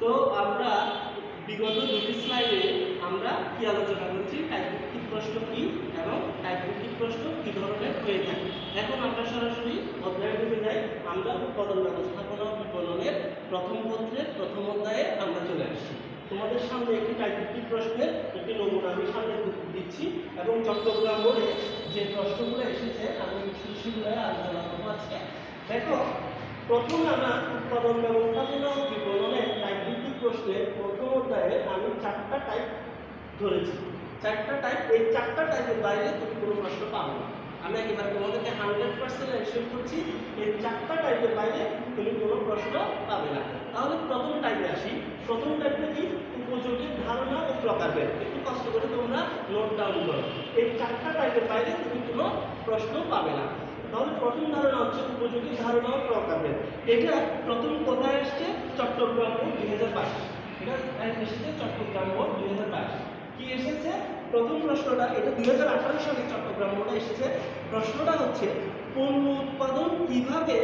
তো আমরা বিগত দুটি স্লাইডে আমরা কি আলোচনা করেছি? টাইপভিত্তিক প্রশ্ন কি এবং টাইপভিত্তিক প্রশ্ন কি ধরনের হয়ে থাকে? এখন আমরা সরাসরি অধ্যায়ে ঢুকে যাই আমরা উৎপাদন ব্যবস্থাপনা বিপণনের প্রথম পত্রের প্রথম অধ্যায়ে আমরা চলে আসছি। তোমাদের সামনে একটি টাইপভিত্তিক প্রশ্নের একটি নমুনা আমি সামনে দিচ্ছি এবং চট্টগ্রাম বোর্ডে যে প্রশ্নগুলো এসেছে, আমি সেগুলো আলোচনা করব আজকে। দেখো প্রথম আমরা উৎপাদন ব্যবস্থাপনা ও বিপণনের টাইপভিত্তিক প্রশ্নের প্রথম অধ্যায়ে আমি চারটা টাইপ ধরেছি। চারটা টাইপ এই চারটা টাইপের বাইরে তুমি কোনো প্রশ্ন পাবো না। আমি একেবারে তোমাদেরকে হান্ড্রেড পার্সেন্ট এনশিওর করছি, এই চারটা টাইপের বাইরে তুমি কোনো প্রশ্ন পাবে না। তাহলে প্রথম টাইপে আসি। প্রথম টাইপটা কি? উপযোগী ধারণা ও প্রকারভেদ। একটু কষ্ট করে তোমরা নোট ডাউন করো। এই চারটা টাইপের বাইরে তুমি কোনো প্রশ্ন পাবে না। তাহলে প্রথম ধারণা হচ্ছে উপযোগী ধারণা ও এটা প্রথম কোথায় আসছে চট্টগ্রাম বোর্ড দুই হাজার বাইশ। এটা এসেছে চট্টগ্রাম বোর্ড দুই হাজার বাইশ। কি এসেছে? প্রথম প্রশ্নটা, এটা দুই হাজার আঠারো সালে চট্টগ্রাম বোর্ডে এসেছে। প্রশ্নটা হচ্ছে, পণ্য উৎপাদন কীভাবে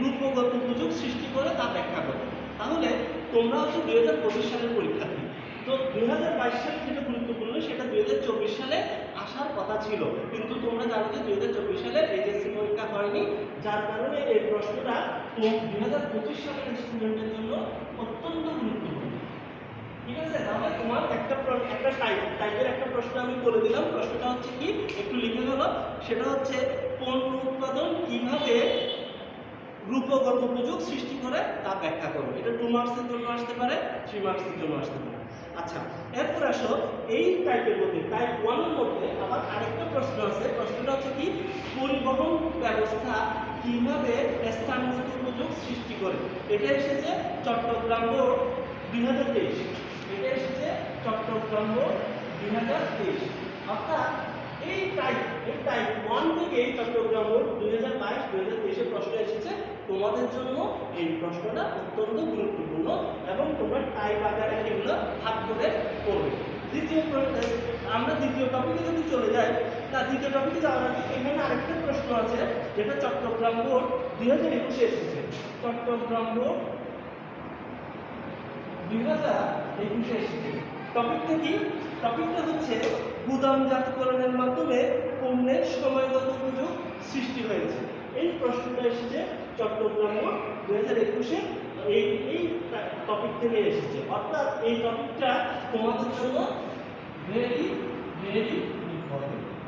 রূপগত উপযোগ সৃষ্টি করে তা ব্যাখ্যা করে। তাহলে তোমরা হচ্ছে দুই হাজার পঁচিশ সালের পরীক্ষার্থী। তো দুই হাজার বাইশ সালে যেটা গুরুত্বপূর্ণ, সেটা দুই হাজার চব্বিশ সালে ছিল। কিন্তু তোমরা জানো যে দুই হাজার চব্বিশ সালে এইচএসসি পরীক্ষা হয়নি যার কারণে এই প্রশ্নটা দুই হাজার পঁচিশ সালের স্টুডেন্টের জন্য অত্যন্ত গুরুত্বপূর্ণ। ঠিক আছে? তাহলে তোমার একটা একটা টাইপ টাইপের একটা প্রশ্ন আমি বলে দিলাম। প্রশ্নটা হচ্ছে কি? একটু লিখে হলো সেটা হচ্ছে পণ্য উৎপাদন কীভাবে রূপগত উপযোগ সৃষ্টি করে তা ব্যাখ্যা করো। এটা টু মার্কসের জন্য আসতে পারে থ্রি মার্কসের জন্য আসতে পারে। আচ্ছা এরপর আসো এই টাইপের মধ্যে। টাইপ ওয়ানের মধ্যে আমার আরেকটা প্রশ্ন আছে। প্রশ্নটা হচ্ছে কি, পরিবহন ব্যবস্থা কীভাবে স্থানগত উপযোগ সৃষ্টি করে? এটা এসেছে চট্টগ্রাম বোর্ড দুই হাজার তেইশ। এটা এসেছে চট্টগ্রাম বোর্ড দুই হাজার তেইশ। অর্থাৎ এই টাইপ এই টাইপ ওয়ান থেকে চট্টগ্রাম বোর্ড দুই হাজার বাইশ, দুই হাজার তেইশে প্রশ্ন এসেছে। তোমাদের জন্য এই প্রশ্নটা অত্যন্ত গুরুত্বপূর্ণ এবং তোমরা টাইপ আকারে এগুলো ভাগ করে করবে দ্বিতীয় আমরা দ্বিতীয় টপিকে যদি চলে যাই না দ্বিতীয় টপিকে যাওয়ার আগে এখানে আরেকটা প্রশ্ন আছে, যেটা চট্টগ্রাম বোর্ড দুই হাজার একুশে এসেছে। চট্টগ্রাম বোর্ড দুই হাজার একুশে এসেছে। টপিকটা কি? টপিকটা হচ্ছে গুদামজাতকরণের মাধ্যমে পণ্যের সময়গত উপযোগ সৃষ্টি হয়েছে। এই প্রশ্নটা এসেছে চট্টগ্রাম দুই হাজার একুশে। এই এই টপিক থেকে এসেছে। অর্থাৎ এই টপিকটা তোমাদের জন্য ভেরি ভেরি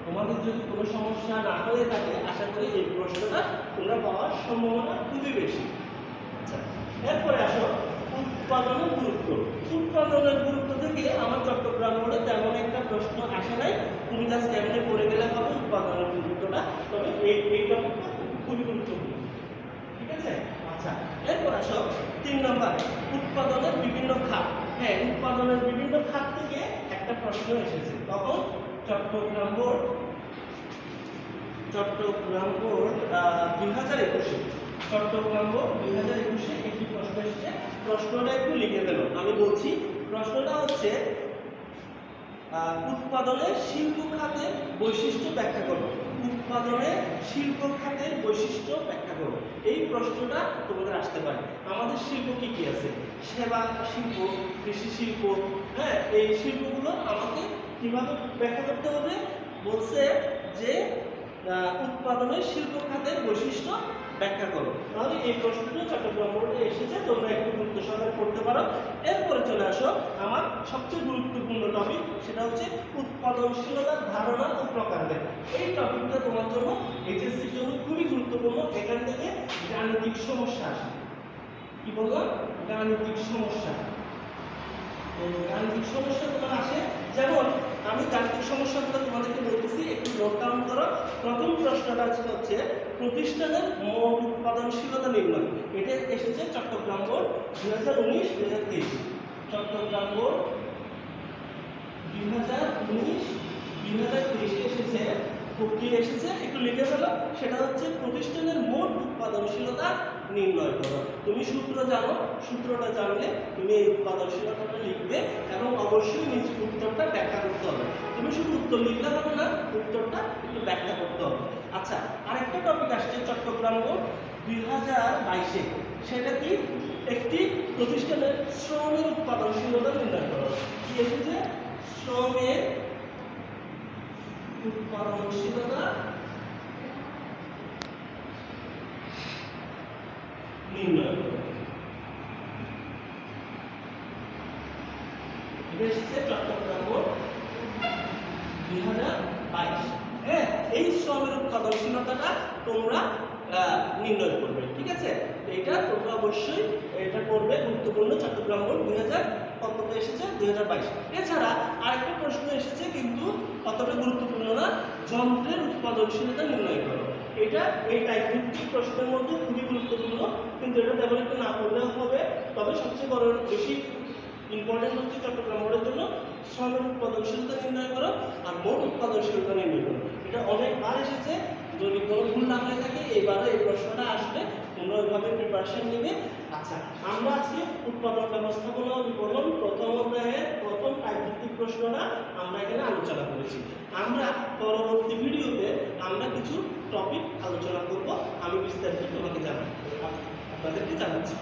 তোমাদের যদি কোনো সমস্যা না হয়ে থাকে, আশা করি এই প্রশ্নটা তোমরা পাওয়ার সম্ভাবনা খুবই বেশি। আচ্ছা এরপরে আসো। উৎপাদনের গুরুত্ব। উৎপাদনের গুরুত্ব থেকে আমার চট্টগ্রাম বোর্ডে তেমন একটা প্রশ্ন আসে নাই। তুমি জাস্ট কেমনে পড়ে গেলে হবে উৎপাদনের গুরুত্বটা? তবে এই এই খুবই গুরুত্বপূর্ণ। ঠিক আছে? আচ্ছা এরপর আসো। তিন নম্বর, উৎপাদনের বিভিন্ন খাত। হ্যাঁ উৎপাদনের বিভিন্ন খাত থেকে একটা প্রশ্ন এসেছে। তখন চট্টগ্রাম বোর্ড চট্টগ্রাম বোর্ড দুই হাজার একুশে, চট্টগ্রাম বোর্ড দুই হাজার একুশে একটি প্রশ্ন এসেছে। প্রশ্নটা একটু লিখে দিল আমি বলছি, প্রশ্নটা হচ্ছে উৎপাদনে শিল্প খাতের বৈশিষ্ট্য ব্যাখ্যা করো। উৎপাদনে শিল্প খাতের বৈশিষ্ট্য ব্যাখ্যা করো। এই প্রশ্নটা তোমাদের আসতে পারে। আমাদের শিল্প কি কি আছে? সেবা শিল্প, কৃষি শিল্প হ্যাঁ এই শিল্পগুলো আমাকে কীভাবে ব্যাখ্যা করতে হবে? বলছে যে উৎপাদনের শিল্প খাতের বৈশিষ্ট্য ব্যাখ্যা করো। তাহলে এই প্রশ্নটা চট্টগ্রাম বোর্ডে এসেছে, তোমরা একটু গুরুত্ব সহকারে পড়তে পারো। এরপরে চলে আসো আমার সবচেয়ে গুরুত্বপূর্ণ টপিক সেটা হচ্ছে উৎপাদনশীলতার ধারণা ও প্রকারভেদ। এই টপিকটা তোমার জন্য এইচএসসির জন্য খুবই গুরুত্বপূর্ণ। এখান থেকে গাণিতিক সমস্যা আসে। কি বললাম? গাণিতিক সমস্যা। গাণিতিক সমস্যা তোমার আসে যেমন, আমি গাণিতিক সমস্যাগুলো তোমাদেরকে বলতেছি, একটু নোট ডাউন করো। প্রথম প্রশ্নটা হচ্ছে, প্রতিষ্ঠানের মোট উৎপাদনশীলতা নির্ণয়। এটা এসেছে চট্টগ্রাম বোর্ড দুই হাজার উনিশ, দুই হাজার তেইশ। চট্টগ্রাম বোর্ড দুই হাজার উনিশ, দুই হাজার তেইশে এসেছে। কি এসেছে? একটু লিখে ফেলো। সেটা হচ্ছে, প্রতিষ্ঠানের মোট নির্ণয় করো। তুমি সূত্র জানো, সূত্রটা জানলে তুমি এই উৎপাদনশীলতাটা লিখবে এবং অবশ্যই নিজ উত্তরটা ব্যাখ্যা করতে হবে। তুমি শুধু উত্তর লিখলে হবে না, উত্তরটা একটু ব্যাখ্যা করতে হবে। আচ্ছা আরেকটা টপিক আসছে চট্টগ্রাম বোর্ড দুই হাজার বাইশে। সেটা কি? একটি প্রতিষ্ঠানের শ্রমের উৎপাদনশীলতা নির্ণয় করো। কি এসেছে শ্রমের উৎপাদনশীলতা হ্যাঁ এই শ্রমের তোমরা নির্ণয় করবে, ঠিক আছে? এটা তোমরা অবশ্যই এটা করবে, গুরুত্বপূর্ণ চট্টগ্রাম দুই হাজার কততে এসেছে? হাজার বাইশ। এছাড়া আরেকটা প্রশ্ন এসেছে, কিন্তু অতটা গুরুত্বপূর্ণ না, যন্ত্রের উৎপাদনশীলতা নির্ণয় করো। এটা, এই টাইপ ভিত্তিক প্রশ্নের মধ্যে খুবই গুরুত্বপূর্ণ, কিন্তু এটা একটা না পড়লেও হবে। তবে সবচেয়ে বড় বেশি ইম্পর্টেন্ট হচ্ছে চট্টগ্রাম বোর্ডের জন্য শ্রমের উৎপাদনশীলতা নির্ণয় করো আর মোট উৎপাদনশীলতা নির্ণয় করো। এটা অনেকবার এসেছে, যদি কোনো ভুল না হয়ে থাকে এবারে এই প্রশ্নটা আসলে তোমরা ওইভাবে প্রিপারেশন নেবে। আচ্ছা আমরা আজকে উৎপাদন ব্যবস্থাপনা বিপণন প্রথম অধ্যায়ের প্রথম টাইপভিত্তিক প্রশ্নটা আমরা এখানে আলোচনা করেছি। আমরা পরবর্তী ভিডিওতে আমরা কিছু টপিক আলোচনা করব। আমি বিস্তারিত তোমাকে জানাব। আপনাদেরকে জানাচ্ছি।